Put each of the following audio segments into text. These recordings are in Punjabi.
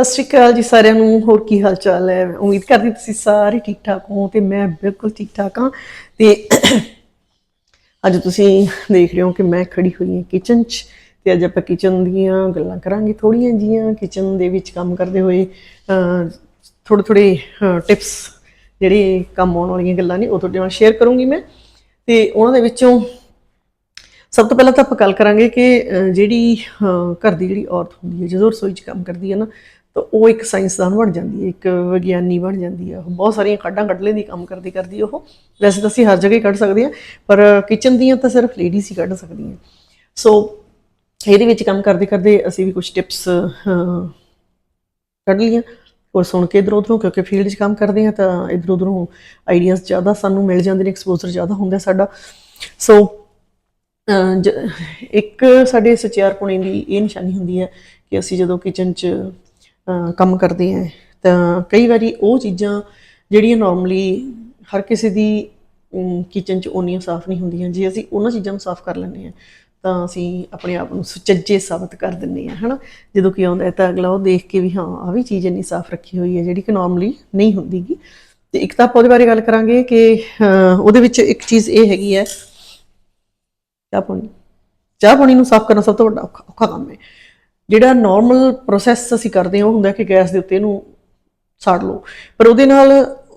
ਸਤਿ ਸ਼੍ਰੀ ਅਕਾਲ ਜੀ ਸਾਰਿਆਂ ਨੂੰ, ਹੋਰ ਕੀ ਹਾਲ ਚਾਲ ਹੈ? ਉਮੀਦ ਕਰਦੀ ਤੁਸੀਂ ਸਾਰੇ ਠੀਕ ਠਾਕ ਹੋ ਤੇ ਮੈਂ ਬਿਲਕੁਲ ਠੀਕ ਠਾਕ ਹਾਂ ਤੇ ਅੱਜ ਤੁਸੀਂ ਦੇਖ ਰਹੇ ਹੋ ਕਿ ਮੈਂ ਖੜੀ ਹੋਈ ਹਾਂ ਕਿਚਨ 'ਚ ਤੇ ਅੱਜ ਆਪਾਂ ਕਿਚਨ ਦੀਆਂ ਗੱਲਾਂ ਕਰਾਂਗੇ ਥੋੜੀਆਂ ਜੀਆਂ ਕਿਚਨ ਦੇ ਵਿੱਚ ਕੰਮ ਕਰਦੇ ਹੋਏ ਥੋੜੇ ਥੋੜੇ ਟਿਪਸ ਜਿਹੜੇ ਕੰਮ ਆਉਣ ਵਾਲੀਆਂ ਗੱਲਾਂ ਨੇ ਉਹ ਤੁਹਾਡੇ ਨਾਲ ਸ਼ੇਅਰ ਕਰੂੰਗੀ ਮੈਂ। ਤੇ ਉਹਨਾਂ ਦੇ ਵਿੱਚੋਂ ਸਭ ਤੋਂ ਪਹਿਲਾਂ ਤਾਂ ਆਪਾਂ ਗੱਲ ਕਰਾਂਗੇ ਕਿ ਜਿਹੜੀ ਘਰ ਦੀ ਜਿਹੜੀ ਔਰਤ ਹੁੰਦੀ ਹੈ, ਜਦੋਂ ਰਸੋਈ 'ਚ ਕੰਮ ਕਰਦੀ ਹੈ ਨਾ ਤਾਂ ਉਹ ਇੱਕ ਸਾਇੰਸਦਾਨ ਬਣ ਜਾਂਦੀ ਹੈ, ਇੱਕ ਵਿਗਿਆਨੀ ਬਣ ਜਾਂਦੀ ਹੈ। ਉਹ ਬਹੁਤ ਸਾਰੀਆਂ ਕੱਢਾਂ ਕੱਢ ਲੈਂਦੀ ਕੰਮ ਕਰਦੀ ਕਰਦੀ ਉਹ। ਵੈਸੇ ਤਾਂ ਅਸੀਂ ਹਰ ਜਗ੍ਹਾ ਹੀ ਕੱਢ ਸਕਦੇ ਹਾਂ, ਪਰ ਕਿਚਨ ਦੀਆਂ ਤਾਂ ਸਿਰਫ ਲੇਡੀਜ਼ ਹੀ ਕੱਢ ਸਕਦੀਆਂ। ਸੋ ਇਹਦੇ ਵਿੱਚ ਕੰਮ ਕਰਦੇ ਕਰਦੇ ਅਸੀਂ ਵੀ ਕੁਝ ਟਿਪਸ ਕੱਢ ਲਈਆਂ। ਉਹ ਸੁਣ ਕੇ ਇਧਰ ਉਧਰੋਂ, ਕਿਉਂਕਿ ਫੀਲਡ 'ਚ ਕੰਮ ਕਰਦੇ ਹਾਂ ਤਾਂ ਇਧਰ ਉਧਰੋਂ ਆਈਡੀਆਜ਼ ਜ਼ਿਆਦਾ ਸਾਨੂੰ ਮਿਲ ਜਾਂਦੇ ਨੇ ਐਕਸਪੋਜ਼ਰ ਜ਼ਿਆਦਾ ਹੁੰਦਾ ਸਾਡਾ। ਸੋ ਜ- ਇੱਕ ਸਾਡੇ ਸਚਿਆਰਪੁਣੇ ਦੀ ਇਹ ਨਿਸ਼ਾਨੀ ਹੁੰਦੀ ਹੈ ਕਿ ਅਸੀਂ ਜਦੋਂ ਕਿਚਨ 'ਚ ਕੰਮ ਕਰਦੇ ਹਾਂ ਤਾਂ ਕਈ ਵਾਰੀ ਉਹ ਚੀਜ਼ਾਂ ਜਿਹੜੀਆਂ ਨਾਰਮਲੀ ਹਰ ਕਿਸੇ ਦੀ ਕਿਚਨ 'ਚ ਓਨੀਆਂ ਸਾਫ਼ ਨਹੀਂ ਹੁੰਦੀਆਂ। ਜੇ ਅਸੀਂ ਉਹਨਾਂ ਚੀਜ਼ਾਂ ਨੂੰ ਸਾਫ਼ ਕਰ ਲੈਂਦੇ ਹਾਂ, ਤਾਂ ਅਸੀਂ ਆਪਣੇ ਆਪ ਨੂੰ ਸੁਚੱਜੇ ਸਾਬਤ ਕਰ ਦਿੰਦੇ ਹਾਂ, ਹਨਾ? ਜਦੋਂ ਕੀ ਆਉਂਦਾ ਹੈ ਤਾਂ ਅਗਲਾ ਉਹ ਦੇਖ ਕੇ ਵੀ, ਹਾਂ ਆ ਵੀ ਚੀਜ਼ ਇੰਨੀ ਸਾਫ਼ ਰੱਖੀ ਹੋਈ ਹੈ, ਜਿਹੜੀ ਕਿ ਨਾਰਮਲੀ ਨਹੀਂ ਹੁੰਦੀਗੀ। ਤੇ ਇੱਕ ਤਾਂ ਆਪਾਂ ਉਹਦੇ ਬਾਰੇ ਗੱਲ ਕਰਾਂਗੇ ਕਿ ਉਹਦੇ ਵਿੱਚ ਇੱਕ ਚੀਜ਼ ਇਹ ਹੈਗੀ ਹੈ, ਚਾਹ ਪਾਣੀ। ਚਾਹ ਪਾਣੀ ਨੂੰ ਸਾਫ਼ ਕਰਨਾ ਸਭ ਤੋਂ ਵੱਡਾ ਔਖਾ ਕੰਮ ਹੈ। ਜਿਹੜਾ ਨਾਰਮਲ ਪ੍ਰੋਸੈਸ ਅਸੀਂ ਕਰਦੇ ਹਾਂ ਉਹ ਹੁੰਦਾ ਕਿ ਗੈਸ ਦੇ ਉੱਤੇ ਇਹਨੂੰ ਸਾੜ ਲਓ। ਪਰ ਉਹਦੇ ਨਾਲ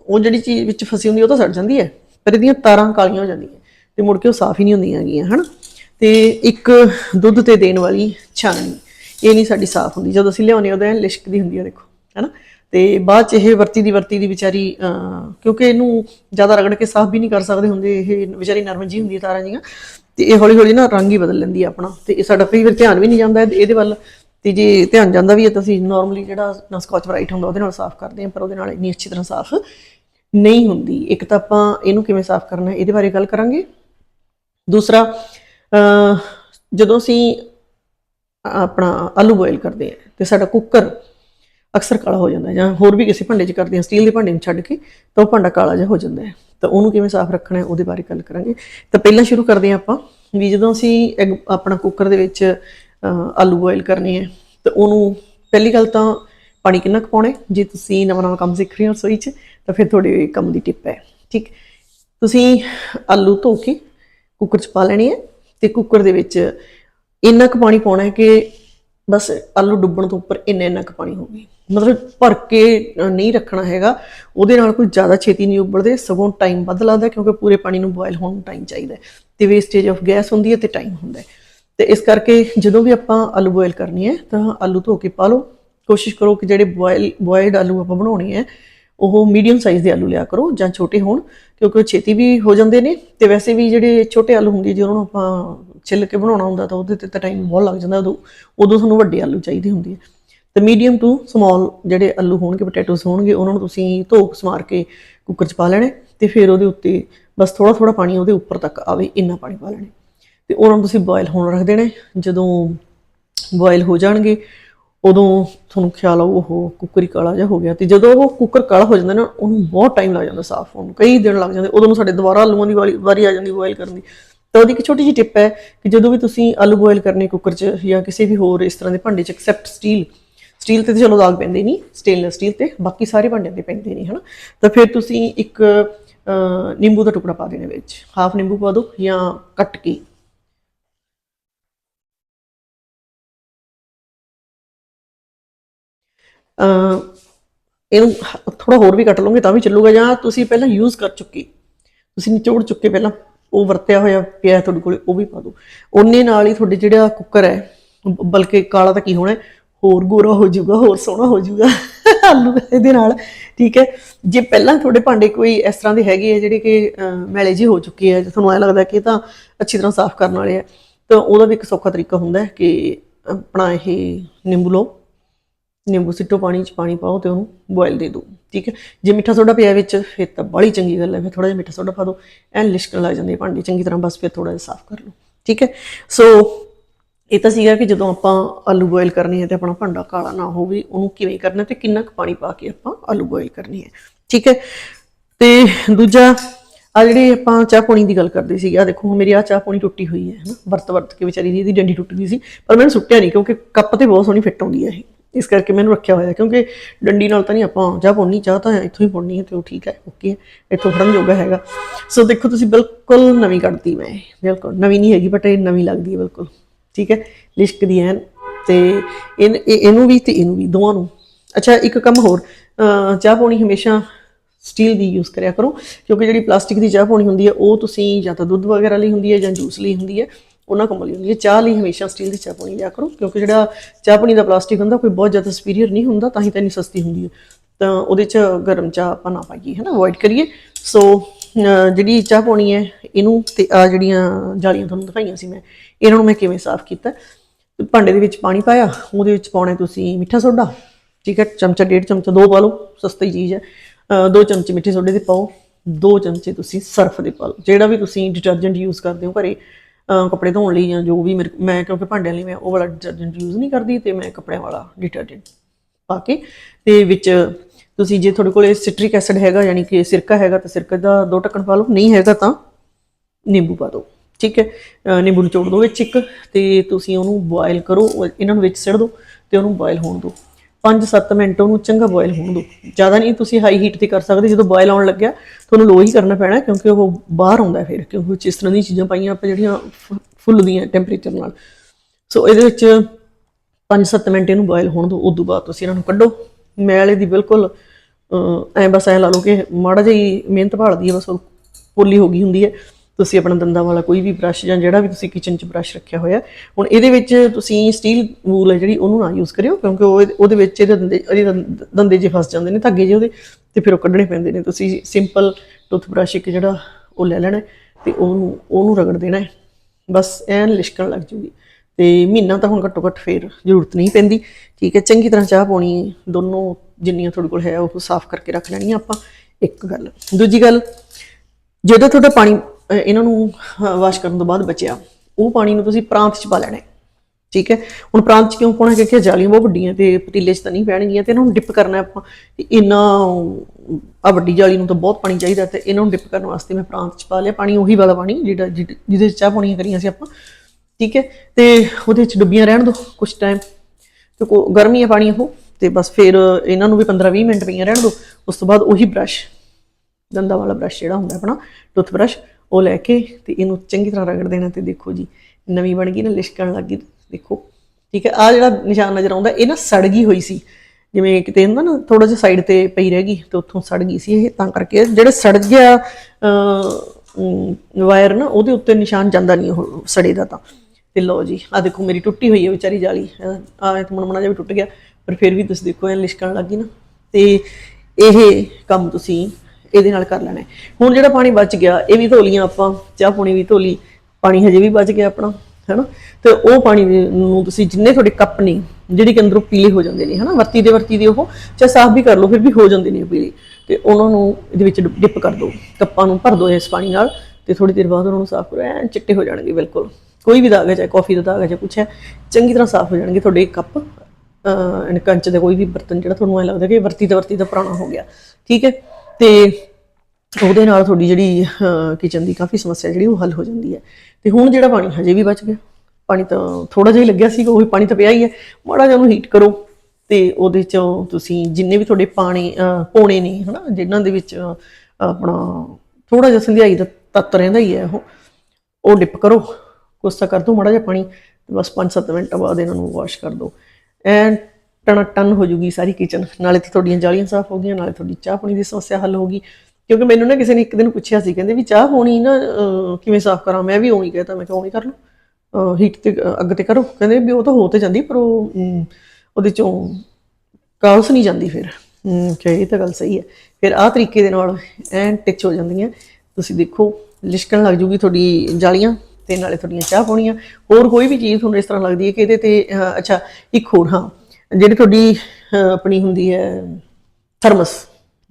ਉਹ ਜਿਹੜੀ ਚੀਜ਼ ਵਿੱਚ ਫਸੀ ਹੁੰਦੀ ਉਹ ਤਾਂ ਸੜ ਜਾਂਦੀ ਹੈ। ਪਰ ਇਹਦੀਆਂ ਤਾਰਾਂ ਕਾਲੀਆਂ ਹੋ ਜਾਂਦੀਆਂ ਤੇ ਮੁੜ ਕੇ ਉਹ ਸਾਫ਼ ਹੀ ਨਹੀਂ ਹੁੰਦੀਆਂ ਹੈਗੀਆਂ ਹਨਾ? ਤੇ ਇੱਕ ਦੁੱਧ ਤੇ ਦੇਣ ਵਾਲੀ ਛਾਨਣੀ ਇਹ ਨਹੀਂ ਸਾਡੀ ਸਾਫ਼ ਹੁੰਦੀ। ਜਦੋਂ ਅਸੀਂ ਲਿਆਉਂਦੇ ਹਾਂ ਲਿਸ਼ਕਦੀ ਹੁੰਦੀ ਹੈ ਦੇਖੋ ਹਨਾ? ਤੇ ਬਾਅਦ ਚ ਇਹ ਵਰਤੀ ਦੀ ਵਰਤੀ ਦੀ ਵਿਚਾਰੀ ਅਹ, ਕਿਉਂਕਿ ਇਹਨੂੰ ਜ਼ਿਆਦਾ ਰਗੜ ਕੇ ਸਾਫ਼ ਵੀ ਨਹੀਂ ਕਰ ਸਕਦੇ ਹੁੰਦੇ ਇਹ ਵਿਚਾਰੀ ਨਰਮ ਜੀ ਹੁੰਦੀ ਹੈ ਤਾਰਾਂ ਜੀਆਂ ਤੇ ਇਹ ਹੌਲੀ ਹੌਲੀ ਨਾ ਰੰਗ ਹੀ ਬਦਲ ਲੈਂਦੀ ਹੈ ਆਪਣਾ। ਤੇ ਇਹ ਸਾਡਾ ਕਈ ਵਾਰ ਧਿਆਨ ਵੀ ਨਹੀਂ ਜਾਂਦਾ ਇਹਦੇ ਵੱਲ ਤੇ ਜੇ ਧਿਆਨ ਜਾਂਦਾ ਵੀ ਹੈ ਤਾਂ ਅਸੀਂ ਨਾਰਮਲੀ ਜਿਹੜਾ ਨਾ ਸਕotch ਬ੍ਰਾਈਟ ਹੁੰਦਾ ਉਹਦੇ ਨਾਲ ਸਾਫ਼ ਕਰਦੇ ਹਾਂ, ਪਰ ਉਹਦੇ ਨਾਲ ਇੰਨੀ ਅੱਛੀ ਤਰ੍ਹਾਂ ਸਾਫ਼ ਨਹੀਂ ਹੁੰਦੀ। ਇੱਕ ਤਾਂ ਆਪਾਂ ਇਹਨੂੰ ਕਿਵੇਂ ਸਾਫ਼ ਕਰਨਾ ਹੈ, ਇਹਦੇ ਬਾਰੇ ਗੱਲ ਕਰਾਂਗੇ। ਦੂਸਰਾ ਜਦੋਂ ਅਸੀਂ ਆਪਣਾ ਆਲੂ ਬੋਇਲ ਕਰਦੇ ਹਾਂ ਤੇ ਸਾਡਾ ਕੁੱਕਰ ਅਕਸਰ ਕਾਲਾ ਹੋ ਜਾਂਦਾ ਜਾਂ ਹੋਰ ਵੀ ਕਿਸੇ ਭਾਂਡੇ 'ਚ ਕਰਦੇ ਹਾਂ ਸਟੀਲ ਦੇ ਭਾਂਡੇ ਨੂੰ ਛੱਡ ਕੇ ਤਾਂ ਉਹ ਭਾਂਡਾ ਕਾਲਾ ਜਿਹਾ ਹੋ ਜਾਂਦਾ ਹੈ। ਤਾਂ ਉਹਨੂੰ ਕਿਵੇਂ ਸਾਫ਼ ਰੱਖਣਾ ਹੈ, ਉਹਦੇ ਬਾਰੇ ਗੱਲ ਕਰਾਂਗੇ। ਤਾਂ ਪਹਿਲਾਂ ਸ਼ੁਰੂ ਕਰਦੇ ਹਾਂ ਆਪਾਂ ਵੀ ਜਦੋਂ ਅਸੀਂ ਐਗ- ਆਪਣਾ ਕੁੱਕਰ ਦੇ ਵਿੱਚ ਆਲੂ ਬੋਇਲ ਕਰਨੇ ਹੈ। ਤਾਂ ਉਹਨੂੰ ਪਹਿਲੀ ਗੱਲ ਤਾਂ ਪਾਣੀ ਕਿੰਨਾ ਕੁ ਪਾਉਣਾ ਜੇ ਤੁਸੀਂ ਨਵਾਂ ਨਵਾਂ ਕੰਮ ਸਿੱਖ ਰਹੇ ਹੋ ਰਸੋਈ 'ਚ, ਤਾਂ ਫਿਰ ਤੁਹਾਡੇ ਕੰਮ ਦੀ ਟਿਪ ਹੈ, ਠੀਕ? ਤੁਸੀਂ ਆਲੂ ਧੋ ਕੇ ਕੁੱਕਰ 'ਚ ਪਾ ਲੈਣੇ ਹੈ ਤੇ ਕੁੱਕਰ ਦੇ ਵਿੱਚ ਇੰਨਾ ਕੁ ਪਾਣੀ ਪਾਉਣਾ ਹੈ ਕਿ ਬਸ ਆਲੂ ਡੁੱਬਣ ਤੋਂ ਉੱਪਰ ਇੰਨਾ ਇੰਨਾ ਕੁ ਪਾਣੀ ਹੋਵੇ। ਮਤਲਬ ਭਰ ਕੇ ਨਹੀਂ ਰੱਖਣਾ ਹੈਗਾ। ਉਹਦੇ ਨਾਲ ਕੋਈ ਜ਼ਿਆਦਾ ਛੇਤੀ ਨਹੀਂ ਉਬਲਦੇ, ਸਗੋਂ ਟਾਈਮ ਵੱਧ ਲੱਗਦਾ ਕਿਉਂਕਿ ਪੂਰੇ ਪਾਣੀ ਨੂੰ ਬੋਇਲ ਹੋਣ ਨੂੰ ਟਾਈਮ ਚਾਹੀਦਾ ਹੈ। ਤੇ ਵੇਸਟੇਜ ਆਫ ਗੈਸ ਹੁੰਦੀ ਹੈ ਤੇ ਟਾਈਮ ਹੁੰਦਾ ਹੈ। ਤੇ ਇਸ ਕਰਕੇ ਜਦੋਂ ਵੀ ਆਪਾਂ ਆਲੂ ਬੋਇਲ ਕਰਨੀ ਹੈ ਤਾਂ ਆਲੂ ਧੋ ਕੇ ਪਾ ਲਓ। ਕੋਸ਼ਿਸ਼ ਕਰੋ ਕਿ ਜਿਹੜੇ ਬੋਇਲ ਬੋਇਲਡ ਆਲੂ ਆਪਾਂ ਬਣਾਉਣੇ ਹੈ, ਉਹ ਮੀਡੀਅਮ ਸਾਈਜ਼ ਦੇ ਆਲੂ ਲਿਆ ਕਰੋ ਜਾਂ ਛੋਟੇ ਹੋਣ, ਕਿਉਂਕਿ ਉਹ ਛੇਤੀ ਵੀ ਹੋ ਜਾਂਦੇ ਨੇ ਤੇ ਵੈਸੇ ਵੀ ਜਿਹੜੇ ਛੋਟੇ ਆਲੂ ਹੁੰਦੇ, ਜੇ ਉਹਨਾਂ ਨੂੰ ਆਪਾਂ ਛਿੱਲ ਕੇ ਬਣਾਉਣਾ ਹੁੰਦਾ ਤਾਂ ਉਹਦੇ ਤੇ ਤਾਂ ਟਾਈਮ ਬਹੁਤ ਲੱਗ ਜਾਂਦਾ, ਉਦੋਂ ਉਦੋਂ ਤੁਹਾਨੂੰ ਵੱਡੇ ਆਲੂ ਚਾਹੀਦੇ ਹੁੰਦੇ ਆ ਤੇ ਮੀਡੀਅਮ ਟੂ ਸਮਾਲ ਜਿਹੜੇ ਆਲੂ ਹੋਣਗੇ ਪੋਟੈਟੋਸ ਹੋਣਗੇ, ਉਹਨਾਂ ਨੂੰ ਤੁਸੀਂ ਧੋ ਸਮਾਰ ਕੇ ਕੁੱਕਰ 'ਚ ਪਾ ਲੈਣੇ ਤੇ ਫਿਰ ਉਹਦੇ ਉੱਤੇ ਬਸ ਥੋੜਾ ਥੋੜਾ ਪਾਣੀ ਉਹਦੇ ਉੱਪਰ ਤੱਕ ਆਵੇ, ਇੰਨਾ ਪਾਣੀ ਪਾ ਲੈਣੇ ਤੇ ਉਹਨਾਂ ਨੂੰ ਤੁਸੀਂ ਬੋਇਲ ਹੋਣ ਰੱਖ ਦੇਣੇ। ਜਦੋਂ ਬੋਇਲ ਹੋ ਜਾਣਗੇ, ਉਦੋਂ ਤੁਹਾਨੂੰ ਖਿਆਲ ਆਊ ਉਹ ਕੁੱਕਰ ਹੀ ਕਾਲਾ ਜਿਹਾ ਹੋ ਗਿਆ। ਤੇ ਜਦੋਂ ਉਹ ਕੁੱਕਰ ਕਾਲਾ ਹੋ ਜਾਂਦਾ ਨਾ, ਉਹਨੂੰ ਬਹੁਤ ਟਾਈਮ ਲੱਗ ਜਾਂਦਾ ਸਾਫ਼ ਹੋਣ ਨੂੰ। ਕਈ ਦਿਨ ਲੱਗ ਜਾਂਦੇ, ਉਦੋਂ ਨੂੰ ਸਾਡੇ ਦੁਬਾਰਾ ਆਲੂਆਂ ਦੀ ਵਾਰੀ ਵਾਰੀ ਆ ਜਾਂਦੀ ਬੋਇਲ ਕਰਨ ਦੀ। ਤਾਂ ਉਹਦੀ ਇੱਕ ਛੋਟੀ ਜਿਹੀ ਟਿਪ ਹੈ ਕਿ ਜਦੋਂ ਵੀ ਤੁਸੀਂ ਆਲੂ ਬੋਇਲ ਕਰਨੇ ਕੁੱਕਰ 'ਚ ਜਾਂ ਕਿਸੇ ਵੀ ਹੋਰ ਇਸ ਤਰ੍ਹਾਂ ਦੇ ਭਾਂਡੇ 'ਚ ਐਕਸੈਪਟ ਸਟੀਲ ਸਟੀਲ ਤੇ ਤਾਂ ਚਲੋ ਦਾਗ ਪੈਂਦੇ ਨਹੀਂ ਸਟੇਨਲੈਸ ਸਟੀਲ ਤੇ, ਬਾਕੀ ਸਾਰੇ ਭਾਂਡਿਆਂ ਤੇ ਪੈਂਦੇ ਨਹੀਂ, ਹਨਾ? ਤਾਂ ਫਿਰ ਤੁਸੀਂ ਇੱਕ ਨਿੰਬੂ ਦਾ ਟੁਕੜਾ ਪਾ ਦੇਣਾ ਵਿੱਚ। ਹਾਫ ਨਿੰਬੂ ਪਾ ਦਿਓ ਜਾਂ ਕੱਟ ਕੇ। ਇਹਨੂੰ ਥੋੜਾ ਹੋਰ ਵੀ ਕੱਟ ਲਓਗੇ ਤਾਂ ਵੀ ਚੱਲੂਗਾ ਜਾਂ ਤੁਸੀਂ ਪਹਿਲਾਂ ਯੂਜ਼ ਕਰ ਚੁੱਕੇ। ਤੁਸੀਂ ਨਿਚੋੜ ਚੁੱਕੇ ਪਹਿਲਾਂ, ਉਹ ਵਰਤਿਆ ਹੋਇਆ ਪਿਆ ਤੁਹਾਡੇ ਕੋਲੇ, ਉਹ ਵੀ ਪਾ ਦਿਓ। ਉਹਨੇ ਨਾਲ ਹੀ ਤੁਹਾਡੇ ਜਿਹੜਾ ਕੁੱਕਰ ਹੈ ਬਲਕਿ ਕਾਲਾ ਤਾਂ ਕੀ ਹੋਣਾ ਹੋਰ ਗੋਰਾ ਹੋ ਜਾਊਗਾ, ਹੋਰ ਸੋਹਣਾ ਹੋ ਜਾਊਗਾ, ਆਲੂ ਇਹਦੇ ਨਾਲ, ਠੀਕ ਹੈ। ਜੇ ਪਹਿਲਾਂ ਤੁਹਾਡੇ ਭਾਂਡੇ ਕੋਈ ਇਸ ਤਰ੍ਹਾਂ ਦੇ ਹੈਗੇ ਆ ਜਿਹੜੇ ਕਿ ਮੈਲੇ ਜਿਹੇ ਹੋ ਚੁੱਕੇ ਆ, ਜੇ ਤੁਹਾਨੂੰ ਐ ਲੱਗਦਾ ਕਿ ਇਹ ਤਾਂ ਅੱਛੀ ਤਰ੍ਹਾਂ ਸਾਫ਼ ਕਰਨ ਵਾਲੇ ਆ, ਤਾਂ ਉਹਦਾ ਵੀ ਇੱਕ ਸੌਖਾ ਤਰੀਕਾ ਹੁੰਦਾ ਕਿ ਆਪਣਾ ਇਹ ਨਿੰਬੂ ਲਓ। ਨਿੰਬੂ ਸਿੱਟੋ ਪਾਣੀ ਚ ਪਾਣੀ ਪਾਓ ਤੇ ਉਹਨੂੰ ਬੋਇਲ ਦੇ ਦਿਓ ਠੀਕ ਹੈ? ਜੇ ਮਿੱਠਾ ਸੋਡਾ ਪਿਆ ਵਿੱਚ, ਫਿਰ ਤਾਂ ਬੜੀ ਚੰਗੀ ਗੱਲ ਹੈ, ਫਿਰ ਥੋੜਾ ਜਿਹਾ ਮਿੱਠਾ ਸੋਡਾ ਪਾ ਦਿਓ ਐਨ ਲਿਸ਼ਕਣ ਲੱਗ ਜਾਂਦੇ ਆ ਭਾਂਡੇ, ਚੰਗੀ ਤਰ੍ਹਾਂ ਬਸ ਫਿਰ ਥੋੜਾ ਜਿਹਾ ਸਾਫ਼ ਕਰ ਲਓ, ਠੀਕ ਹੈ? ਸੋ ਇਹ ਤਾਂ ਸੀਗਾ ਕਿ ਜਦੋਂ ਆਪਾਂ ਆਲੂ ਬੋਇਲ ਕਰਨੀ ਹੈ ਤੇ ਆਪਣਾ ਭਾਂਡਾ ਕਾਲਾ ਨਾ ਹੋਵੇ, ਉਹਨੂੰ ਕਿਵੇਂ ਕਰਨਾ ਤੇ ਕਿੰਨਾ ਕੁ ਪਾਣੀ ਪਾ ਕੇ ਆਪਾਂ ਆਲੂ ਬੋਇਲ ਕਰਨੀ ਹੈ ਠੀਕ ਹੈ? ਤੇ ਦੂਜਾ ਆ ਜਿਹੜੀ ਆਪਾਂ ਚਾਹ ਪਾਣੀ ਦੀ ਗੱਲ ਕਰਦੇ ਸੀ ਆ ਦੇਖੋ ਮੇਰੀ ਆ ਚਾਹ ਪਾਣੀ ਟੁੱਟੀ ਹੋਈ ਹੈ, ਹਨਾ? ਵਰਤ ਵਰਤ ਕੇ ਵਿਚਾਰੀ ਦੀ ਇਹਦੀ ਡੰਡੀ ਟੁੱਟ ਗਈ ਸੀ, ਪਰ ਮੈਨੂੰ ਸੁੱਟਿਆ ਨਹੀਂ ਕਿਉਂਕਿ ਕੱਪ ਤੇ ਬਹੁਤ ਸੋਹਣੀ ਫਿੱਟ ਆਉਂਦੀ ਹੈ ਇਹ। ਇਸ ਕਰਕੇ ਮੈਨੂੰ ਰੱਖਿਆ ਹੋਇਆ, ਕਿਉਂਕਿ ਡੰਡੀ ਨਾਲ ਤਾਂ ਨਹੀਂ ਆਪਾਂ ਚਾਹ ਪਾਉਣੀ, ਚਾਹ ਤਾਂ ਇੱਥੋਂ ਹੀ ਪਾਉਣੀ ਹੈ ਤੇ ਉਹ ਠੀਕ ਹੈ, ਓਕੇ ਇੱਥੋਂ ਫੜਨ ਜੋਗਾ ਹੈਗਾ। ਸੋ ਦੇਖੋ ਤੁਸੀਂ ਬਿਲਕੁਲ ਨਵੀਂ ਕੱਢਤੀ ਮੈਂ ਬਿਲਕੁਲ ਨਵੀਂ ਨਹੀਂ ਹੈਗੀ ਬਟ ਇਹ ਨਵੀਂ ਲੱਗਦੀ ਹੈ ਬਿਲਕੁਲ, ਠੀਕ ਹੈ ਲਿਸ਼ਕਦੀ ਐਨ, ਤੇ ਇਹਨ- ਇਹ- ਇਹਨੂੰ ਵੀ ਤੇ ਇਹਨੂੰ ਵੀ, ਦੋਵਾਂ ਨੂੰ। ਅੱਛਾ, ਇੱਕ ਕੰਮ ਹੋਰ ਚਾਹ ਪਾਉਣੀ ਹਮੇਸ਼ਾ ਸਟੀਲ ਦੀ ਯੂਜ਼ ਕਰਿਆ ਕਰੋ, ਕਿਉਂਕਿ ਜਿਹੜੀ ਪਲਾਸਟਿਕ ਦੀ ਚਾਹ ਪਾਉਣੀ ਹੁੰਦੀ ਹੈ, ਉਹ ਤੁਸੀਂ ਜਾਂ ਤਾਂ ਦੁੱਧ ਵਗੈਰਾ ਲਈ ਹੁੰਦੀ ਹੈ ਜਾਂ ਜੂਸ ਲਈ ਹੁੰਦੀ ਹੈ। ਉਹਨਾਂ ਕੋਲ ਲਈ ਹੁੰਦੀ ਹੈ। ਚਾਹ ਲਈ ਹਮੇਸ਼ਾ ਸਟੀਲ ਦੀ ਚਾਹ ਪਾਉਣੀ ਲਿਆ ਕਰੋ, ਕਿਉਂਕਿ ਜਿਹੜਾ ਚਾਹ ਪਾਣੀ ਦਾ ਪਲਾਸਟਿਕ ਹੁੰਦਾ, ਕੋਈ ਬਹੁਤ ਜ਼ਿਆਦਾ ਸੁਪੀਰੀਅਰ ਨਹੀਂ ਹੁੰਦਾ, ਤਾਂ ਹੀ ਤਾਂ ਇੰਨੀ ਸਸਤੀ ਹੁੰਦੀ ਹੈ। ਤਾਂ ਉਹਦੇ ਚ ਗਰਮ ਚਾਹ ਆਪਾਂ ਨਾ ਪਾਈਏ ਹੈ ਨਾ ਅਵੋਇਡ ਕਰੀਏ ਸੋ ਜਿਹੜੀ ਚਾਹ ਪਾਉਣੀ ਹੈ, ਇਹਨੂੰ ਤੇ ਆ ਜਿਹੜੀਆਂ ਜਾਲੀਆਂ ਤੁਹਾਨੂੰ ਦਿਖਾਈਆਂ ਸੀ ਮੈਂ, ਇਹਨਾਂ ਨੂੰ ਮੈਂ ਕਿਵੇਂ ਸਾਫ਼ ਕੀਤਾ ਭਾਂਡੇ ਦੇ ਵਿੱਚ ਪਾਣੀ ਪਾਇਆ, ਉਹਦੇ ਵਿੱਚ ਪਾਉਣਾ ਤੁਸੀਂ ਮਿੱਠਾ ਸੋਡਾ, ਠੀਕ ਹੈ, ਚਮਚਾ ਡੇਢ ਚਮਚਾ ਦੋ ਪਾ ਲਓ, ਸਸਤੀ ਚੀਜ਼ ਹੈ। ਦੋ ਚਮਚੇ ਮਿੱਠੇ ਸੋਡੇ ਦੇ ਪਾਓ, ਦੋ ਚਮਚੇ ਤੁਸੀਂ ਸਰਫ ਦੇ ਪਾ ਲਓ। ਜਿਹੜਾ ਵੀ ਤੁਸੀਂ ਡਿਟਰਜੈਂਟ ਯੂਜ਼ ਕਰਦੇ ਹੋ ਘਰੇ ਕੱਪੜੇ ਧੋਣ ਲਈ ਜਾਂ ਜੋ ਵੀ ਮੇਰੇ- ਮੈਂ ਕਿਉਂਕਿ ਭਾਂਡਿਆਂ ਲਈ ਮੈਂ ਉਹ ਵਾਲਾ ਡਿਟਰਜੈਂਟ ਯੂਜ਼ ਨਹੀਂ ਕਰਦੀ ਤੇ ਮੈਂ ਕੱਪੜਿਆਂ ਵਾਲਾ ਡਿਟਰਜੈਂਟ ਪਾ ਕੇ ਤੇ ਵਿੱਚ ਤੁਸੀਂ ਜੇ ਤੁਹਾਡੇ ਕੋਲੇ ਸਿਟ੍ਰਿਕ ਐਸਿਡ ਹੈਗਾ ਯਾਨੀ ਕਿ ਸਿਰਕਾ ਹੈਗਾ ਤਾਂ ਸਿਰਕਾ ਦਾ ਦੋ ਢੱਕਣ ਪਾ ਲਓ, ਨਹੀਂ ਹੈਗਾ ਤਾਂ ਨਿੰਬੂ ਪਾ ਦਿਓ, ਠੀਕ ਹੈ? ਨਿੰਬੂ ਨਿਚੋੜ ਦਿਓ ਵਿੱਚ ਇੱਕ ਤੇ ਤੁਸੀਂ ਉਹਨੂੰ ਬੋਇਲ ਕਰੋ ਇਹਨਾਂ ਨੂੰ ਵਿੱਚ ਸਿੱਟ ਦਿਓ ਤੇ ਉਹਨੂੰ ਬੋਇਲ ਹੋਣ ਦਿਓ। 5-7 ਮਿੰਟ ਉਹਨੂੰ ਚੰਗਾ ਬੋਇਲ ਹੋਣ ਦਿਓ। ਜ਼ਿਆਦਾ ਨਹੀਂ ਤੁਸੀਂ ਹਾਈ ਹੀਟ ਤੇ ਕਰ ਸਕਦੇ ਜਦੋਂ ਬੋਇਲ ਆਉਣ ਲੱਗਿਆ ਤੁਹਾਨੂੰ ਲੋ ਹੀ ਕਰਨਾ ਪੈਣਾ ਕਿਉਂਕਿ ਉਹ ਬਾਹਰ ਆਉਂਦਾ ਫਿਰ ਕਿਉਂਕਿ ਇਸ ਤਰ੍ਹਾਂ ਦੀਆਂ ਚੀਜ਼ਾਂ ਪਾਈਆਂ ਆਪਾਂ ਜਿਹੜੀਆਂ ਫੁੱਲ ਦੀਆਂ ਟੈਂਪਰੇਚਰ ਨਾਲ। ਸੋ ਇਹਦੇ ਵਿੱਚ 5-7 ਮਿੰਟ ਇਹਨੂੰ ਬੋਇਲ ਹੋਣ ਦਿਓ ਉਸ ਤੋਂ ਬਾਅਦ ਤੁਸੀਂ ਇਹਨਾਂ ਨੂੰ ਕੱਢੋ। ਮੈਲੇ ਇਹਦੀ ਬਿਲਕੁਲ ਅਹ, ਐਂ ਬਸ ਐਂ ਲਾ ਲਓ ਕਿ ਮਾੜਾ ਜਿਹੀ ਮਿਹਨਤ ਭਾਲਦੀ ਹੈ ਬਸ ਉਹ ਪੋਲੀ ਹੋ ਗਈ ਹੁੰਦੀ ਹੈ। ਤੁਸੀਂ ਆਪਣਾ ਦੰਦਾਂ ਵਾਲਾ ਕੋਈ ਵੀ ਬ੍ਰਸ਼ ਜਾਂ ਜਿਹੜਾ ਵੀ ਤੁਸੀਂ ਕਿਚਨ 'ਚ ਬ੍ਰਸ਼ ਰੱਖਿਆ ਹੋਇਆ, ਹੁਣ ਇਹਦੇ ਵਿੱਚ ਤੁਸੀਂ ਸਟੀਲ ਵੂਲ ਹੈ ਜਿਹੜੀ ਉਹਨੂੰ ਨਾ ਯੂਜ਼ ਕਰਿਓ, ਕਿਉਂਕਿ ਉਹ ਉਹਦੇ ਵਿੱਚ ਇਹਦੇ ਦੰਦੇ, ਇਹਦੇ ਦੰਦ- ਦੰਦੇ ਜੇ ਫਸ ਜਾਂਦੇ ਨੇ, ਧਾਗੇ ਜੇ ਉਹਦੇ, ਤੇ ਫਿਰ ਉਹ ਕੱਢਣੇ ਪੈਂਦੇ ਨੇ। ਤੁਸੀਂ ਸਿੰਪਲ ਟੁੱਥ ਬ੍ਰਸ਼ ਇੱਕ ਜਿਹੜਾ ਉਹ ਲੈ ਲੈਣਾ ਹੈ ਤੇ ਉਹਨੂੰ ਉਹਨੂੰ ਰਗੜ ਦੇਣਾ ਹੈ। ਬਸ ਐਨ ਲਿਸ਼ਕਣ ਲੱਗ ਜੂਗੀ। ਤੇ ਮਹੀਨਾ ਤਾਂ ਹੁਣ ਘੱਟੋ ਘੱਟ ਫੇਰ ਜ਼ਰੂਰਤ ਨਹੀਂ ਪੈਂਦੀ। ਠੀਕ ਹੈ, ਚੰਗੀ ਤਰ੍ਹਾਂ ਚਾਹ ਪਾਉਣੀ ਦੋਨੋਂ ਜਿੰਨੀਆਂ ਤੁਹਾਡੇ ਕੋਲ ਹੈ, ਉਹ ਸਾਫ਼ ਕਰਕੇ ਰੱਖ ਲੈਣੀਆਂ ਆਪਾਂ। ਇੱਕ ਗੱਲ। ਦੂਜੀ ਗੱਲ, ਜਦੋਂ ਤੁਹਾਡਾ ਪਾਣੀ ਇਹਨਾਂ ਨੂੰ ਵਾਸ਼ ਕਰਨ ਤੋਂ ਬਾਅਦ ਬਚਿਆ। ਉਹ ਪਾਣੀ ਨੂੰ ਤੁਸੀਂ ਪ੍ਰਾਂਤ 'ਚ ਪਾ ਲੈਣਾ ਠੀਕ ਹੈ? ਹੁਣ ਪ੍ਰਾਂਤ 'ਚ ਕਿਉਂ ਪਾਉਣਾ ਕਿਉਂਕਿ ਜਾਲੀਆਂ ਬਹੁਤ ਵੱਡੀਆਂ ਤੇ ਪਤੀਲੇ 'ਚ ਤਾਂ ਨਹੀਂ ਪੈਣਗੀਆਂ ਤੇ ਇਹਨਾਂ ਨੂੰ ਡਿਪ ਕਰਨਾ ਆਪਾਂ। ਤੇ ਇਹਨਾਂ ਆ ਵੱਡੀ ਜਾਲੀ ਨੂੰ ਤਾਂ ਬਹੁਤ ਪਾਣੀ ਚਾਹੀਦਾ ਤੇ ਇਹਨਾਂ ਨੂੰ ਡਿਪ ਕਰਨ ਵਾਸਤੇ ਮੈਂ ਪ੍ਰਾਂਤ 'ਚ ਪਾ ਲਿਆ। ਪਾਣੀ ਉਹੀ ਵਾਲਾ ਪਾਣੀ ਜਿਹੜਾ ਜਿਹਦੇ ਜਿਹਦੇ 'ਚ ਚਾਹ ਪਾਉਣੀਆਂ ਕਰੀਆਂ ਸੀ ਆਪਾਂ। ਠੀਕ ਹੈ? ਤੇ ਉਹਦੇ 'ਚ ਡੁੱਬੀਆਂ ਰਹਿਣ ਦਿਓ ਕੁਝ ਟਾਈਮ ਤੇ ਕੋ, ਗਰਮੀ ਹੈ ਪਾਣੀ ਉਹ ਤੇ ਬਸ ਫਿਰ ਇਹਨਾਂ ਨੂੰ ਵੀ 15-20 ਮਿੰਟ ਪਈਆਂ ਰਹਿਣ ਦਿਓ ਉਸ ਤੋਂ ਬਾਅਦ ਉਹੀ ਬ੍ਰਸ਼ ਦੰਦਾਂ ਵਾਲਾ ਬ੍ਰਸ਼ ਜਿਹੜਾ ਹੁੰਦਾ ਆਪਣਾ, ਟੁੱਥ ਬ੍ਰਸ਼ ਉਹ ਲੈ ਕੇ ਤੇ ਇਹਨੂੰ ਚੰਗੀ ਤਰ੍ਹਾਂ ਰਗੜ ਦੇਣਾ ਤੇ ਦੇਖੋ ਜੀ, ਨਵੀਂ ਬਣ ਗਈ ਨਾ ਲਿਸ਼ਕਣ ਲੱਗ ਗਈ, ਦੇਖੋ। ਠੀਕ ਹੈ ਆ ਜਿਹੜਾ ਨਿਸ਼ਾਨ ਨਜ਼ਰ ਆਉਂਦਾ, ਇਹ ਨਾ ਸੜ ਗਈ ਹੋਈ ਸੀ। ਜਿਵੇਂ ਕਿਤੇ ਹੁੰਦਾ ਨਾ ਥੋੜਾ ਜਿਹਾ ਸਾਈਡ ਤੇ ਪਈ ਰਹਿ ਗਈ ਤੇ ਉੱਥੋਂ ਸੜ ਗਈ ਸੀ ਇਹ, ਤਾਂ ਕਰਕੇ ਜਿਹੜੇ ਸੜ ਗਿਆ ਵਾਇਰ ਨਾ, ਉਹਦੇ ਉੱਤੇ ਨਿਸ਼ਾਨ ਜਾਂਦਾ ਨਹੀਂ ਉਹ ਸੜੇ ਦਾ ਤਾਂ। ਤੇ ਲਓ ਜੀ ਆ ਦੇਖੋ ਮੇਰੀ ਟੁੱਟੀ ਹੋਈ ਹੈ ਵਿਚਾਰੀ ਜਾਲੀ। ਆ ਇਹ ਮਣਮਣਾ ਜਿਹਾ ਵੀ ਟੁੱਟ ਗਿਆ, ਪਰ ਫਿਰ ਵੀ ਤੁਸੀਂ ਦੇਖੋ ਇਹ ਲਿਸ਼ਕਣ ਲੱਗੀ ਨਾ। ਤੇ ਇਹ ਕੰਮ ਤੁਸੀਂ ਇਹਦੇ ਨਾਲ ਕਰ ਲੈਣਾ ਹੁਣ ਜਿਹੜਾ ਪਾਣੀ ਬਚ ਗਿਆ, ਇਹ ਵੀ ਧੋ ਲੀਆਂ ਆਪਾਂ, ਚਾਹ ਪਾਣੀ ਵੀ ਧੋ ਲਈ, ਪਾਣੀ ਹਜੇ ਵੀ ਬਚ ਗਿਆ ਆਪਣਾ, ਹੈਨਾ? ਤੇ ਉਹ ਪਾਣੀ ਨੂੰ ਤੁਸੀਂ ਜਿੰਨੇ ਤੁਹਾਡੇ ਕੱਪ ਨੇ, ਜਿਹੜੀ ਕਿ ਅੰਦਰੋਂ ਪੀਲੇ ਹੋ ਜਾਂਦੇ ਨੇ, ਹੈਨਾ? ਵਰਤੀ ਦੇ ਵਰਤੀ ਦੇ ਉਹ, ਚਾਹੇ ਸਾਫ਼ ਵੀ ਕਰ ਲਓ, ਫਿਰ ਵੀ ਹੋ ਜਾਂਦੇ ਨੇ ਪੀਲੇ। ਤੇ ਉਹਨਾਂ ਨੂੰ ਇਹਦੇ ਵਿੱਚ ਡਿਪ ਕਰ ਦਿਓ, ਕੱਪਾਂ ਨੂੰ ਭਰ ਦਿਓ ਇਸ ਪਾਣੀ ਨਾਲ, ਤੇ ਥੋੜੀ ਦੇਰ ਬਾਅਦ ਉਹਨਾਂ ਨੂੰ ਸਾਫ਼ ਕਰੋ। ਐਨ ਚਿੱਟੇ ਹੋ ਜਾਣਗੇ, ਬਿਲਕੁਲ। ਕੋਈ ਵੀ ਦਾਗ ਹੈ, ਚਾਹੇ ਕਾਫੀ ਦਾ ਦਾਗ ਹੈ, ਚਾਹੇ ਕੁਛ ਹੈ, ਚੰਗੀ ਤਰ੍ਹਾਂ ਸਾਫ਼ ਹੋ ਜਾਣਗੇ ਤੁਹਾਡੇ ਕੱਪ। ਅਹ ਕੰਚ ਦਾ ਕੋਈ ਵੀ ਬਰਤਨ, ਜਿਹੜਾ ਤੁਹਾਨੂੰ ਐ ਲੱਗਦਾ ਕਿ ਵਰਤੀ ਦਾ ਵਰਤੀ ਦਾ ਪੁਰਾਣਾ ਹੋ ਗਿਆ। ਠੀਕ ਹੈ? ਤੇ ਉਹਦੇ ਨਾਲ ਤੁਹਾਡੀ ਜਿਹੜੀ ਕਿਚਨ ਦੀ ਕਾਫੀ ਸਮੱਸਿਆ ਜਿਹੜੀ ਉਹ ਹੱਲ ਹੋ ਜਾਂਦੀ ਹੈ। ਤੇ ਹੁਣ ਜਿਹੜਾ ਪਾਣੀ ਹਜੇ ਵੀ ਬਚ ਗਿਆ ਪਾਣੀ ਤਾਂ ਥੋੜਾ ਜਿਹਾ ਹੀ ਲੱਗਿਆ ਸੀਗਾ ਉਹੀ ਪਾਣੀ ਤਾਂ ਪਿਆ ਹੀ ਹੈ। ਮਾੜਾ ਜਿਹਾ ਉਹਨੂੰ ਹੀਟ ਕਰੋ ਤੇ ਉਹਦੇ ਚੋਂ ਤੁਸੀਂ ਜਿੰਨੇ ਵੀ ਤੁਹਾਡੇ ਪਾਣੀ ਅਹ, ਪੌਣੇ ਨੇ ਹਨਾ ਜਿਨ੍ਹਾਂ ਦੇ ਵਿੱਚ ਆਪਣਾ ਥੋੜਾ ਜਿਹਾ ਸੰਧਿਆਈ ਦਾ ਤੱਤ ਰਹਿੰਦਾ ਹੀ ਹੈ ਉਹ ਉਹ ਡਿਪ ਕਰੋ। ਕੋਸਾ ਕਰ ਦਿਓ ਮਾੜਾ ਜਿਹਾ ਪਾਣੀ ਤੇ ਬਸ 5-7 ਮਿੰਟ ਬਾਅਦ ਇਹਨਾਂ ਨੂੰ ਵਾਸ਼ ਕਰ ਦਿਓ ਐਂਡ ਟਣ ਟਨ ਹੋ ਜੂਗੀ ਸਾਰੀ ਕਿਚਨ ਨਾਲੇ ਤੇ ਤੁਹਾਡੀਆਂ ਜਾਲੀਆਂ ਸਾਫ਼ ਹੋ ਗਈਆਂ, ਨਾਲੇ ਤੁਹਾਡੀ ਚਾਹ ਪਾਣੀ ਦੀ ਸਮੱਸਿਆ ਹੱਲ ਹੋ ਗਈ। ਕਿਉਂਕਿ ਮੈਨੂੰ ਨਾ ਕਿਸੇ ਨੇ ਇੱਕ ਦਿਨ ਪੁੱਛਿਆ ਸੀ, ਕਹਿੰਦੇ ਵੀ ਚਾਹ ਪਾਣੀ ਨਾ ਕਿਵੇਂ ਸਾਫ਼ ਕਰਾਂ? ਮੈਂ ਵੀ ਉਵੇਂ ਹੀ ਕਹਤਾ, ਮੈਂ ਕਿਹਾ ਉਵੇਂ ਕਰ ਲਓ। ਹੀਟ ਤੇ ਅੱਗ ਤੇ ਕਰੋ। ਕਹਿੰਦੇ ਵੀ ਉਹ ਤਾਂ ਹੋ ਤੇ ਜਾਂਦੀ, ਪਰ ਉਹ ਉਹਦੇ ਚੋਂ ਕਾਲਸ ਨਹੀਂ ਜਾਂਦੀ ਫਿਰ। ਕਿ ਇਹ ਤਾਂ ਗੱਲ ਸਹੀ ਹੈ। ਫਿਰ ਆਹ ਤਰੀਕੇ ਦੇ ਨਾਲ ਐਨ ਟਿਚ ਹੋ ਜਾਂਦੀਆਂ। ਤੁਸੀਂ ਦੇਖੋ, ਲਿਸ਼ਕਣ ਲੱਗ ਜੂਗੀ ਤੁਹਾਡੀ ਜਾਲੀਆਂ ਤੇ ਨਾਲੇ ਤੁਹਾਡੀਆਂ ਚਾਹ ਪਾਉਣੀਆਂ। ਹੋਰ ਕੋਈ ਵੀ ਚੀਜ਼ ਤੁਹਾਨੂੰ ਇਸ ਤਰ੍ਹਾਂ ਲੱਗਦੀ ਹੈ ਕਿ ਇਹਦੇ ਤੇ ਅੱਛਾ, ਇੱਕ ਹੋਰ, ਹਾਂ। ਜਿਹੜੀ ਤੁਹਾਡੀ ਆਪਣੀ ਹੁੰਦੀ ਹੈ, ਥਰਮਸ,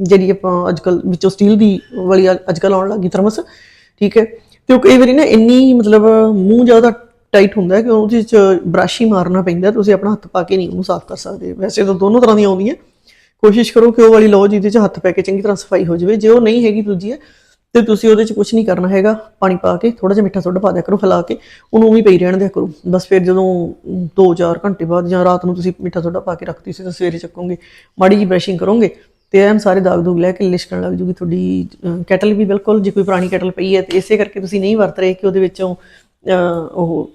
ਜਿਹੜੀ ਆਪਾਂ ਅੱਜਕੱਲ ਵਿੱਚੋਂ ਸਟੀਲ ਦੀ ਵਾਲੀ ਅੱਜਕੱਲ ਆਉਣ ਲੱਗੀ ਥਰਮਸ, ਠੀਕ ਹੈ? ਤੇ ਉਹ ਕਈ ਵਾਰੀ ਨਾ ਇੰਨੀ ਮਤਲਬ ਮੂੰਹ ਜ਼ਿਆਦਾ ਟਾਈਟ ਹੁੰਦਾ ਹੈ ਕਿ ਉਹਦੇ ਚ ਬ੍ਰਸ਼ ਹੀ ਮਾਰਨਾ ਪੈਂਦਾ ਤੁਸੀਂ ਆਪਣਾ ਹੱਥ ਪਾ ਕੇ ਨਹੀਂ ਉਹਨੂੰ ਸਾਫ਼ ਕਰ ਸਕਦੇ। ਵੈਸੇ ਤਾਂ ਦੋਨੋਂ ਤਰ੍ਹਾਂ ਦੀਆਂ ਆਉਂਦੀਆਂ। ਕੋਸ਼ਿਸ਼ ਕਰੋ ਕਿ ਉਹ ਵਾਲੀ ਲਓ ਜਿਹਦੇ ਚ ਹੱਥ ਪੈ ਕੇ ਚੰਗੀ ਤਰ੍ਹਾਂ ਸਫ਼ਾਈ ਹੋ ਜਾਵੇ। ਜੇ ਉਹ ਨਹੀਂ ਹੈਗੀ ਦੂਜੀ ਹੈ ਤੇ ਤੁਸੀਂ ਉਹਦੇ 'ਚ ਕੁਝ ਨਹੀਂ ਕਰਨਾ ਹੈਗਾ, ਪਾਣੀ ਪਾ ਕੇ ਥੋੜਾ ਜਿਹਾ ਮਿੱਠਾ ਸੋਡਾ ਪਾ ਦਿਆ ਕਰੋ, ਹਿਲਾ ਕੇ, ਉਹਨੂੰ ਉਵੇਂ ਪਈ ਰਹਿਣ ਦਿਆ ਕਰੋ। ਬਸ ਫਿਰ ਜਦੋਂ 2-4 ਘੰਟੇ ਬਾਅਦ ਜਾਂ ਰਾਤ ਨੂੰ ਤੁਸੀਂ ਮਿੱਠਾ ਸੋਡਾ ਪਾ ਕੇ ਰੱਖਤੀ ਸੀ, ਤਾਂ ਸਵੇਰੇ ਚੱਕੋਗੇ, ਮਾੜੀ ਜੀ ਬ੍ਰਸ਼ਿੰਗ ਕਰੋਗੇ, ਤੇ ਐਨ ਸਾਰੇ ਦਾਗ ਦੂਗ ਲੈ ਕੇ ਲਿਸ਼ਕਣ ਲੱਗ ਜੂਗੀ ਤੁਹਾਡੀ ਕੈਟਲ ਵੀ ਬਿਲਕੁਲ, ਜੇ ਕੋਈ ਪੁਰਾਣੀ ਕੈਟਲ ਪਈ ਹੈ, ਤੇ ਇਸੇ ਕਰਕੇ ਤੁਸੀਂ ਨਹੀਂ ਵਰਤ ਰਹੇ ਕਿ ਉਹਦੇ ਵਿੱਚੋਂ ਉਹ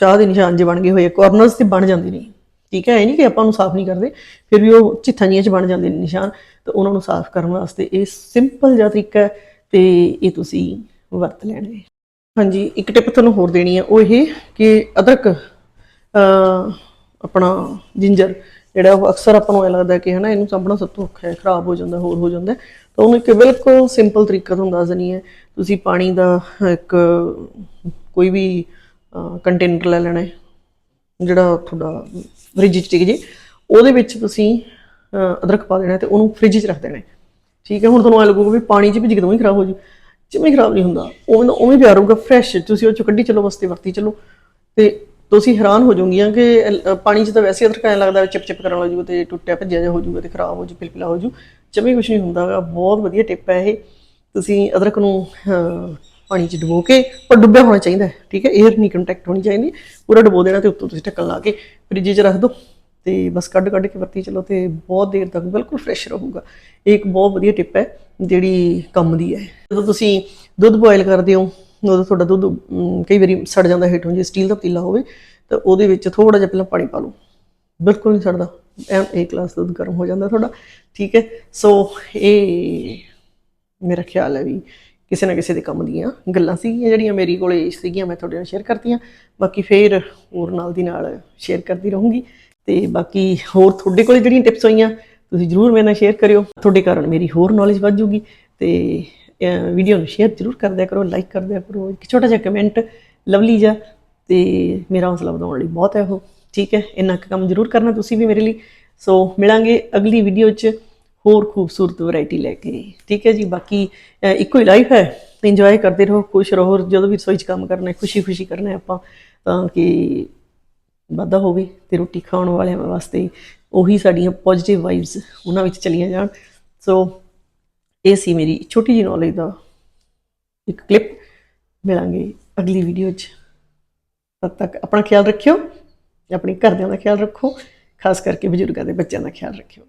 ਚਾਹ ਦੇ ਨਿਸ਼ਾਨ ਜੇ ਬਣ ਗਏ ਹੋਏ ਕਾਰਨਰਸ ਤੇ ਬਣ ਜਾਂਦੇ ਨੇ। ਠੀਕ ਹੈ, ਇਹ ਨਹੀਂ ਕਿ ਆਪਾਂ ਨੂੰ ਸਾਫ਼ ਨਹੀਂ ਕਰਦੇ, ਫਿਰ ਵੀ ਉਹ ਚਿੱਥਾਂ ਜਿਹੀਆਂ ਚ ਬਣ ਜਾਂਦੇ ਨੇ ਨਿਸ਼ਾਨ, ਤੇ ਉਹਨਾਂ ਨੂੰ ਸਾਫ਼ ਕਰਨ ਵਾਸਤੇ ਇਹ ਸਿੰਪਲ ਜਿਹਾ ਤਰੀਕਾ ਹੈ। ਤੇ ਇਹ ਤੁਸੀਂ ਵਰਤ ਲੈਣਾ ਹੈ ਹਾਂਜੀ, ਇੱਕ ਟਿਪ ਤੁਹਾਨੂੰ ਹੋਰ ਦੇਣੀ ਹੈ ਉਹ ਇਹ ਕਿ ਅਦਰਕ ਆਪਣਾ ਜਿੰਜਰ ਜਿਹੜਾ ਉਹ ਅਕਸਰ ਆਪਾਂ ਨੂੰ ਐ ਲੱਗਦਾ ਕਿ ਹਨਾ ਇਹਨੂੰ ਸਾਂਭਣਾ ਸਭ ਤੋਂ ਔਖਾ ਹੈ, ਖਰਾਬ ਹੋ ਜਾਂਦਾ, ਹੋਰ ਹੋ ਜਾਂਦਾ। ਤਾਂ ਉਹਨੂੰ ਇੱਕ ਬਿਲਕੁਲ ਸਿੰਪਲ ਤਰੀਕਾ ਤੁਹਾਨੂੰ ਦੱਸ ਦਨੀ ਹੈ ਤੁਸੀਂ ਪਾਣੀ ਦਾ ਇੱਕ ਕੋਈ ਵੀ ਕੰਟੇਨਰ ਲੈ ਲੈਣਾ ਹੈ, ਜਿਹੜਾ ਤੁਹਾਡਾ ਫ੍ਰਿਜ 'ਚ ਟਿਕ ਜੇ। ਉਹਦੇ ਵਿੱਚ ਤੁਸੀਂ ਅਦਰਕ ਪਾ ਦੇਣਾ ਤੇ ਉਹਨੂੰ ਫ੍ਰਿਜ 'ਚ ਰੱਖ ਦੇਣਾ ਠੀਕ ਹੈ, ਹੁਣ ਤੁਹਾਨੂੰ ਐ ਲੱਗੂਗਾ ਵੀ ਪਾਣੀ 'ਚ ਵੀ ਜਦੋਂ ਹੀ ਖਰਾਬ ਹੋ ਜੂ ਜਿਵੇਂ ਖਰਾਬ ਨਹੀਂ ਹੁੰਦਾ। ਉਵੇਂ ਦਾ ਉਵੇਂ ਪਿਆ ਰਹੂਗਾ ਫਰੈਸ਼ ਤੁਸੀਂ ਉਹ ਚੋਂ ਕੱਢੀ ਚਲੋ ਵਸਤੇ ਵਰਤੀ ਚਲੋ। ਤੇ ਤੁਸੀਂ ਹੈਰਾਨ ਹੋ ਜਾਓਗੀਆਂ ਕਿ ਪਾਣੀ 'ਚ ਤਾਂ ਵੈਸੇ ਅਦਰਕ ਐਂ ਲੱਗਦਾ ਚਿਪ ਚਿਪ ਕਰਨ ਲੱਗ ਜੂਗਾ ਤੇ ਟੁੱਟਿਆ ਭੱਜਿਆ ਜਿਹਾ ਹੋ ਜੂਗਾ ਤੇ ਖਰਾਬ ਹੋ ਜੂ ਪਿਲਪਿਲਾ ਹੋ ਜੂ ਜਮੇ ਕੁਝ ਨਹੀਂ ਹੁੰਦਾ ਗਾ। ਬਹੁਤ ਵਧੀਆ ਟਿਪ ਹੈ ਇਹ। ਤੁਸੀਂ ਅਦਰਕ ਨੂੰ ਪਾਣੀ 'ਚ ਡੁਬੋ ਕੇ, ਪਰ ਡੁੱਬਿਆ ਹੋਣਾ ਚਾਹੀਦਾ ਠੀਕ ਹੈ? 에ਅਰ ਨਹੀਂ ਕੰਟੈਕਟ ਹੋਣੀ ਚਾਹੀਦੀ। ਪੂਰਾ ਡੁਬੋ ਦੇਣਾ ਤੇ ਉੱਤੋਂ ਤੁਸੀਂ ਢੱਕਣ ਲਾ ਕੇ ਫ੍ਰਿਜ 'ਚ ਰੱਖ ਦਿਓ ਤੇ ਬਸ ਕੱਢ ਕੱਢ ਕੇ ਵਰਤੀ, ਚਲੋ ਤੇ ਬਹੁਤ ਦੇਰ ਤੱਕ ਬਿਲਕੁਲ ਫਰੈਸ਼ ਰਹੂਗਾ। ਇਹ ਇੱਕ ਬਹੁਤ ਵਧੀਆ ਟਿਪ ਹੈ, ਜਿਹੜੀ ਕੰਮ ਦੀ ਹੈ। ਜਦੋਂ ਤੁਸੀਂ ਦੁੱਧ ਬੋਇਲ ਕਰਦੇ ਹੋ, ਉਦੋਂ ਤੁਹਾਡਾ ਦੁੱਧ ਕਈ ਵਾਰੀ ਸੜ ਜਾਂਦਾ ਹੇਠੋਂ, ਜੇ ਸਟੀਲ ਦਾ ਪਤੀਲਾ ਹੋਵੇ, ਤਾਂ ਉਹਦੇ ਵਿੱਚ ਥੋੜਾ ਜਿਹਾ ਪਹਿਲਾਂ ਪਾਣੀ ਪਾ ਲਓ। ਬਿਲਕੁਲ ਨਹੀਂ ਸੜਦਾ। ਐਮ ਇੱਕ ਗਲਾਸ ਦੁੱਧ ਗਰਮ ਹੋ ਜਾਂਦਾ ਤੁਹਾਡਾ। ਠੀਕ ਹੈ? ਸੋ ਇਹ ਮੇਰਾ ਖਿਆਲ ਹੈ ਵੀ ਕਿਸੇ ਨਾ ਕਿਸੇ ਦੇ ਕੰਮ ਦੀਆਂ ਗੱਲਾਂ ਸੀਗੀਆਂ ਜਿਹੜੀਆਂ ਮੇਰੀ ਕੋਲੇ ਸੀਗੀਆਂ, ਮੈਂ ਤੁਹਾਡੇ ਨਾਲ ਸ਼ੇਅਰ ਕਰਤੀਆਂ। ਬਾਕੀ ਫੇਰ ਹੋਰ ਨਾਲ ਦੀ ਨਾਲ ਸ਼ੇਅਰ ਕਰਦੀ ਰਹੂੰਗੀ। ਤੇ ਬਾਕੀ ਹੋਰ ਤੁਹਾਡੇ ਕੋਲ ਜਿਹੜੀਆਂ ਟਿਪਸ ਹੋਈਆਂ, ਤੁਸੀਂ ਜਰੂਰ ਮੇਰੇ ਨਾਲ ਸ਼ੇਅਰ ਕਰਿਓ। ਤੁਹਾਡੇ ਕਾਰਨ ਮੇਰੀ ਹੋਰ ਨੌਲੇਜ ਵੱਧ ਜੂਗੀ ਤੇ ਵੀਡੀਓ ਨੂੰ ਸ਼ੇਅਰ ਜਰੂਰ ਕਰ ਦਿਆ ਕਰੋ ਲਾਈਕ ਕਰ ਦਿਆ ਕਰੋ, ਇੱਕ ਛੋਟਾ ਜਿਹਾ ਕਮੈਂਟ ਲਵਲੀ ਜਿਹਾ ਤੇ ਮੇਰਾ ਹੌਸਲਾ ਵਧਾਉਣ ਲਈ ਬਹੁਤ ਹੈ ਉਹ। ਠੀਕ ਹੈ, ਇੰਨਾ ਕੁ ਕੰਮ ਜਰੂਰ ਕਰਨਾ ਤੁਸੀਂ ਵੀ ਮੇਰੇ ਲਈ। ਸੋ ਮਿਲਾਂਗੇ ਅਗਲੀ ਵੀਡੀਓ 'ਚ ਹੋਰ ਖੂਬਸੂਰਤ ਵੈਰਾਈਟੀ ਲੈ ਕੇ। ਠੀਕ ਹੈ ਜੀ, ਬਾਕੀ ਇੱਕੋ ਹੀ ਲਾਈਫ ਹੈ। ਇੰਜੋਏ ਕਰਦੇ ਰਹੋ, ਖੁਸ਼ ਰਹੋ, ਜਦੋਂ ਵੀ ਰਸੋਈ 'ਚ ਕੰਮ ਕਰਨਾ ਹੈ ਖੁਸ਼ੀ ਖੁਸ਼ੀ ਕਰਨਾ ਹੈ ਆਪਾਂ ਤਾਂ ਕਿ ਵਾਧਾ ਹੋਵੇ ਤੇ ਰੋਟੀ ਖਾਣ ਵਾਲਿਆਂ ਵਾਸਤੇ ਉਹੀ ਸਾਡੀਆਂ ਪੋਜ਼ਿਟਿਵ ਵਾਈਬਸ ਉਹਨਾਂ ਵਿੱਚ ਚਲੀਆਂ ਜਾਣ। ਸੋ ਇਹ ਸੀ ਮੇਰੀ ਛੋਟੀ ਜਿਹੀ ਨੌਲੇਜ ਦਾ ਇੱਕ ਕਲਿੱਪ ਮਿਲਾਂਗੇ ਅਗਲੀ ਵੀਡੀਓ 'ਚ। ਤਦ ਤੱਕ ਆਪਣਾ ਖਿਆਲ ਰੱਖਿਓ, ਆਪਣੇ ਘਰਦਿਆਂ ਦਾ ਖਿਆਲ ਰੱਖੋ, ਖਾਸ ਕਰਕੇ ਬਜ਼ੁਰਗਾਂ ਦੇ ਬੱਚਿਆਂ ਦਾ ਖਿਆਲ ਰੱਖਿਓ।